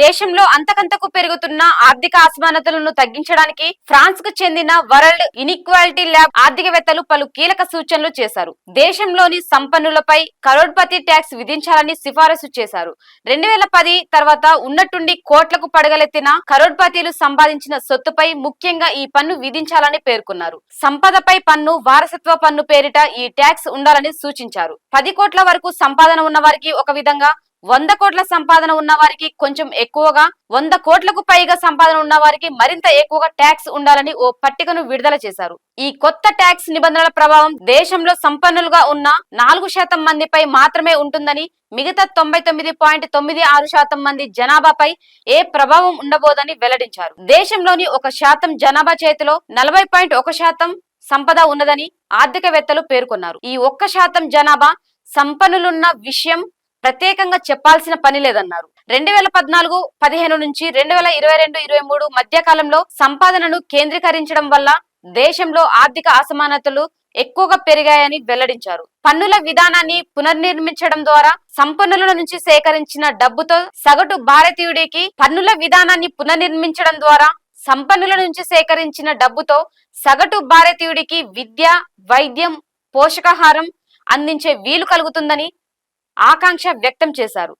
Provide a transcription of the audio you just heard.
దేశంలో అంతకంతకు పెరుగుతున్న ఆర్థిక అసమానతలను తగ్గించడానికి ఫ్రాన్స్కు చెందిన వరల్డ్ ఇన్ఈక్వాలిటీ ల్యాబ్ ఆర్థికవేత్తలు పలు కీలక సూచనలు చేశారు. దేశంలోని సంపన్నులపై కరోడ్పతి ట్యాక్స్ విధించాలని సిఫారసు చేశారు. రెండు వేల పది తర్వాత ఉన్నట్టుండి కోట్లకు పడగలెత్తిన కరోడ్పతిలు సంపాదించిన సొత్తుపై ముఖ్యంగా ఈ పన్ను విధించాలని పేర్కొన్నారు. సంపదపై పన్ను వారసత్వ పన్ను పేరిట ఈ ట్యాక్స్ ఉండాలని సూచించారు. పది కోట్ల వరకు సంపాదన ఉన్న వారికి ఒక విధంగా వంద కోట్ల సంపాదన ఉన్న వారికి కొంచెం ఎక్కువగా వంద కోట్లకు పైగా సంపాదన ఉన్న వారికి మరింత ఎక్కువగా ట్యాక్స్ ఉండాలని ఓ పట్టికను విడుదల చేశారు. ఈ కొత్త ట్యాక్స్ నిబంధనల ప్రభావం దేశంలో సంపన్నులుగా ఉన్న నాలుగు శాతం మందిపై మాత్రమే ఉంటుందని మిగతా తొంభై తొమ్మిది పాయింట్ తొమ్మిది ఆరు శాతం మంది జనాభాపై ఏ ప్రభావం ఉండబోదని వెల్లడించారు. దేశంలోని ఒక శాతం జనాభా చేతిలో నలభై పాయింట్ ఒక శాతం సంపద ఉన్నదని ఆర్థికవేత్తలు పేర్కొన్నారు. ఈ ఒక్క శాతం జనాభా సంపన్నులున్న విషయం ప్రత్యేకంగా చెప్పాల్సిన పని లేదన్నారు. రెండు వేల పద్నాలుగు పదిహేను నుంచి రెండు వేల ఇరవై రెండు ఇరవై మూడు మధ్య కాలంలో సంపాదనను కేంద్రీకరించడం వల్ల దేశంలో ఆర్థిక అసమానతలు ఎక్కువగా పెరిగాయని వెల్లడించారు. పన్నుల విధానాన్ని పునర్నిర్మించడం ద్వారా సంపన్నుల నుంచి సేకరించిన డబ్బుతో సగటు భారతీయుడికి పన్నుల విధానాన్ని పునర్నిర్మించడం ద్వారా సంపన్నుల నుంచి సేకరించిన డబ్బుతో సగటు భారతీయుడికి విద్య వైద్యం పోషకాహారం అందించే వీలు కలుగుతుందని ఆకాంక్ష వ్యక్తం చేశారు.